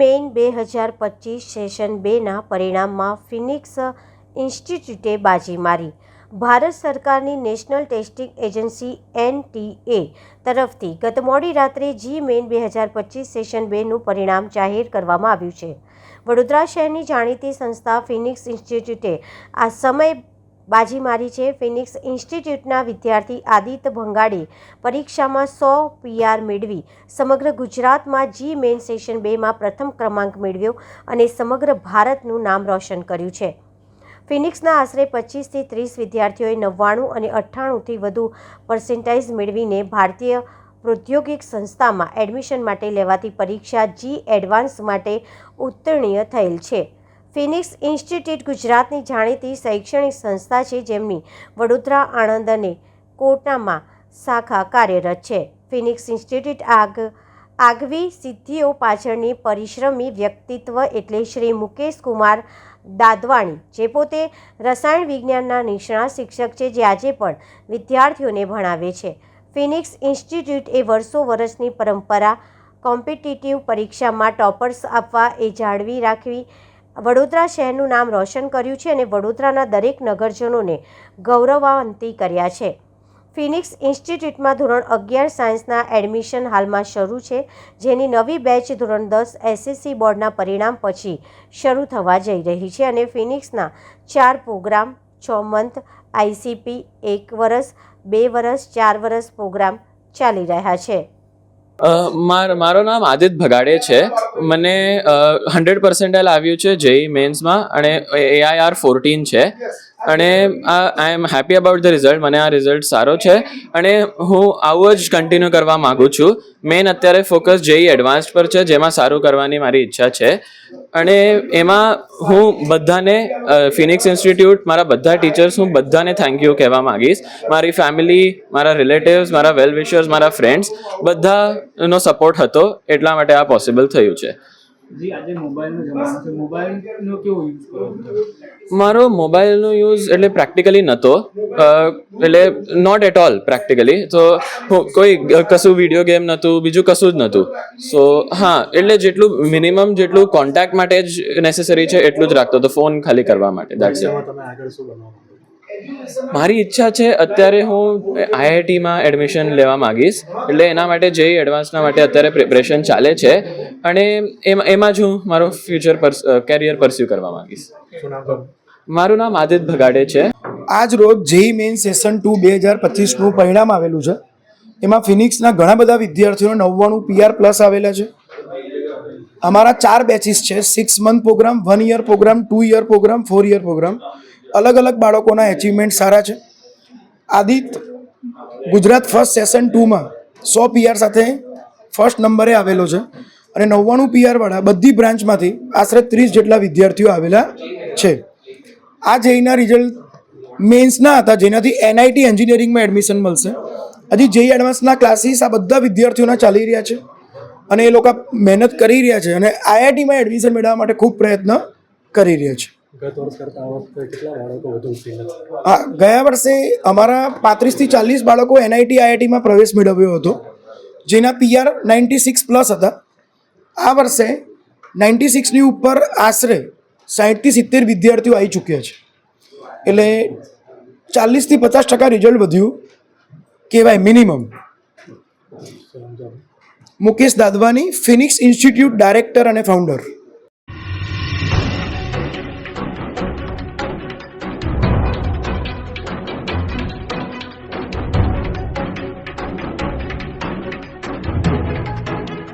Main બે હજાર પચીસ સેશન બેના પરિણામમાં ફિનિક્સ ઇન્સ્ટિટ્યૂટે બાજી મારી. ભારત સરકારની નેશનલ ટેસ્ટિંગ એજન્સી એનટીએ તરફથી ગત મોડી રાત્રે જી મેઇન બે હજાર પચીસ સેશન બેનું પરિણામ જાહેર કરવામાં આવ્યું છે. વડોદરા શહેરની જાણીતી સંસ્થા ફિનિક્સ ઇન્સ્ટિટ્યૂટે આ સમય બાજી મારી છે. ફિનિક્સ ઇન્સ્ટિટ્યૂટના વિદ્યાર્થી આદિત્ય ભંગાડે પરીક્ષામાં સો પીઆર મેળવી. સમગ્ર ગુજરાતમાં જી મેઇન સેશન બેમાં પ્રથમ ક્રમાંક મેળવ્યો અને સમગ્ર ભારતનું નામ રોશન કર્યું છે. ફિનિક્સના આશરે પચીસથી ત્રીસ વિદ્યાર્થીઓએ નવ્વાણું અને અઠ્ઠાણુંથી વધુ પર્સેન્ટાઇઝ મેળવીને ભારતીય પ્રૌદ્યોગિક સંસ્થામાં એડમિશન માટે લેવાતી પરીક્ષા જી એડવાન્સ માટે ઉત્તીર્ણ થયેલ છે. ફિનિક્સ ઇન્સ્ટિટ્યૂટ ગુજરાતની જાણીતી શૈક્ષણિક સંસ્થા છે, જેમની વડોદરા આણંદ અને કોટામાં શાખા કાર્યરત છે. ફિનિક્સ ઇન્સ્ટિટ્યૂટ આગ, આગવી સિદ્ધિઓ પાછળની પરિશ્રમી વ્યક્તિત્વ એટલે શ્રી મુકેશ કુમાર દાદવાણી, જે પોતે રસાયણ વિજ્ઞાનના નિષ્ણાત શિક્ષક છે, જે આજે પણ વિદ્યાર્થીઓને ભણાવે છે. ફિનિક્સ ઇન્સ્ટિટ્યૂટ એ વર્ષો વર્ષની પરંપરા, કોમ્પિટિટિવ પરીક્ષામાં ટોપર્સ આપવા એ જાળવી રાખવી વડોદરા શહેરનું નામ રોશન કર્યું છે અને વડોદરાના દરેક નગરજનોને ગૌરવાન્વિત કર્યા છે. ફિનિક્સ ઇન્સ્ટિટ્યૂટમાં ધોરણ અગિયાર સાયન્સના એડમિશન હાલમાં શરૂ છે, જેની નવી બેચ ધોરણ દસ એસએસસી બોર્ડના પરિણામ પછી શરૂ થવા જઈ રહી છે અને ફિનિક્સના ચાર પ્રોગ્રામ છ મંથ આઈસીપી એક વર્ષ બે વર્ષ ચાર વર્ષ પ્રોગ્રામ ચાલી રહ્યા છે. મારો નામ આદિત ભગાડે છે. મને હંડ્રેડ પર્સન્ટાઇલ આવ્યું છે જેઈ મેન્સમાં અને એઆઈઆર ફોર્ટીન છે. અને I am happy about the result મને આ રિઝલ્ટ સારો છે. અને હું આવું જ કન્ટિન્યુ કરવા માગું છું. મેન અત્યારે ફોકસ જેઈ એડવાન્સ્ડ પર છે, જેમાં સારું કરવાની મારી ઈચ્છા છે. અને એમાં હું બધાને ફિનિક્સ ઇન્સ્ટિટ્યૂટ મારા બધા ટીચર્સ હું બધાને થેન્ક યુ કહેવા માંગીશ. મારી ફેમિલી મારા રિલેટિવ્સ મારા વેલ વિશર્સ મારા ફ્રેન્ડ્સ બધાનો સપોર્ટ હતો. એટલા માટે આ પોસિબલ થયું છે. જી આજે મોબાઈલનો જમાનો છે. મોબાઈલનો કેવો યુઝ કરો મારો મોબાઈલનો યુઝ એટલે પ્રેક્ટિકલી નહોતો એટલે નોટ એટ ઓલ પ્રેક્ટિકલી તો હું કોઈ કશું વીડિયો ગેમ નહોતું બીજું કશું જ નહોતું સો હા એટલે જેટલું મિનિમમ જેટલું કોન્ટેક્ટ માટે જ નેસેસરી છે એટલું જ રાખતો. હતો ફોન ખાલી કરવા માટે દેટ્સ મારી ઈચ્છા છે અત્યારે હું આઈઆઈટીમાં એડમિશન લેવા માંગીશ. એટલે એના માટે જે એડવાન્સના માટે અત્યારે પ્રિપરેશન ચાલે છે અને એમાં એમાં જ હું મારો ફ્યુચર કેરિયર પરસ્યુ કરવા માંગીશ. મારું નામ આદિત ભગાડે છે. આજ રોજ જેઈ મેઇન સેશન ટુ બે હજાર પચીસનું પરિણામ આવેલું છે. એમાં ફિનિક્સના ઘણા બધા વિદ્યાર્થીઓને નવ્વાણું પીઆર પ્લસ આવેલા છે. અમારા ચાર બેચીસ છે. Six month program one year program two year program four year program અલગ અલગ બાળકોના એચિવમેન્ટ સારા છે. આદિત ગુજરાત ફર્સ્ટ સેશન ટુમાં સો પીઆર સાથે ફર્સ્ટ નંબરે આવેલો છે. અને નવ્વાણું પીઆરવાળા બધી બ્રાન્ચમાંથી આશરે ત્રીસ જેટલા વિદ્યાર્થીઓ આવેલા છે. આ જેઈના રિઝલ્ટ મેન્સના હતા જેનાથી એનઆઈટી એન્જિનિયરિંગમાં એડમિશન મળશે. હજી જેઈ એડવાન્સના ક્લાસીસ આ બધા વિદ્યાર્થીઓના ચાલી રહ્યા છે અને એ લોકો મહેનત કરી રહ્યા છે અને આઈઆઈટીમાં એડમિશન મેળવવા માટે ખૂબ પ્રયત્ન કરી રહ્યા છે? હા ગયા વર્ષે અમારા પાંત્રીસથી ચાલીસ બાળકો એનઆઈટી આઈઆઈટીમાં પ્રવેશ મેળવ્યો હતો જેના પીઆર નાઇન્ટી સિક્સ પ્લસ હતા. આ વર્ષે નાઇન્ટી સિક્સની ઉપર આશરે સાહીઠથી સિત્તેર વિદ્યાર્થીઓ આવી ચૂક્યા છે. એટલે ચાલીસથી પચાસ ટકા રિઝલ્ટ વધ્યું કહેવાય minimum Mukesh Dadwani Phoenix institute director અને ફાઉન્ડર